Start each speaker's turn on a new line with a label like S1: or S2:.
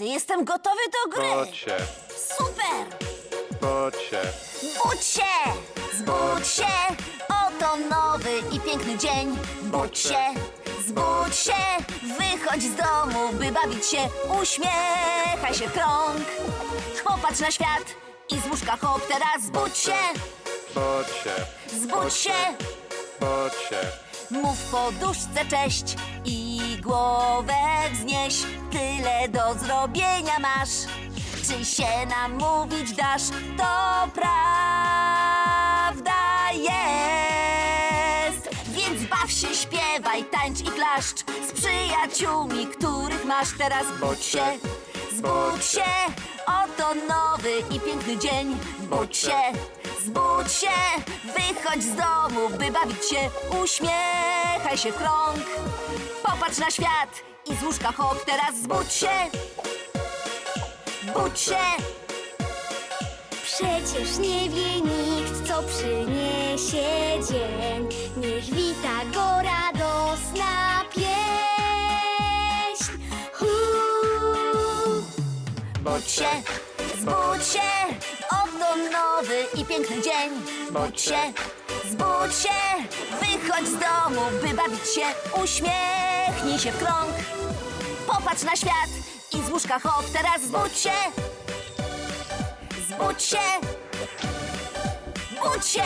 S1: jestem gotowy do gry.
S2: Bocie,
S1: Super!
S2: bocie,
S1: Budź się! Zbudź się! Oto nowy i piękny dzień. Budź się! Zbudź się! Wychodź z domu, by bawić się. Uśmiechaj się w krąg. Popatrz na świat i z łóżka hop teraz. Zbudź się!
S2: bocie,
S1: Zbudź się!
S2: bocie.
S1: Mów poduszce cześć i głowę wznieś. Tyle do zrobienia masz. Czy się nam mówić dasz? To prawda jest. Więc baw się, śpiewaj, tańcz i klaszcz z przyjaciółmi, których masz teraz. Budź się, zbudź się. Oto nowy i piękny dzień. Budź się. Zbudź się, wychodź z domu, by bawić się, uśmiechaj się w krąg. Popatrz na świat i z łóżka hop, teraz zbudź się. Budź się,
S3: Przecież nie wie nikt, co przyniesie dzień. Niech wita go radosna pieśń. Hu.
S1: budź się, zbudź się. Nowy i piękny dzień. Budź się, zbudź się, wychodź z domu, by bawić się, uśmiechnij się w krąg. Popatrz na świat i z łóżka hop, teraz zbudź się. Zbudź się, budź się.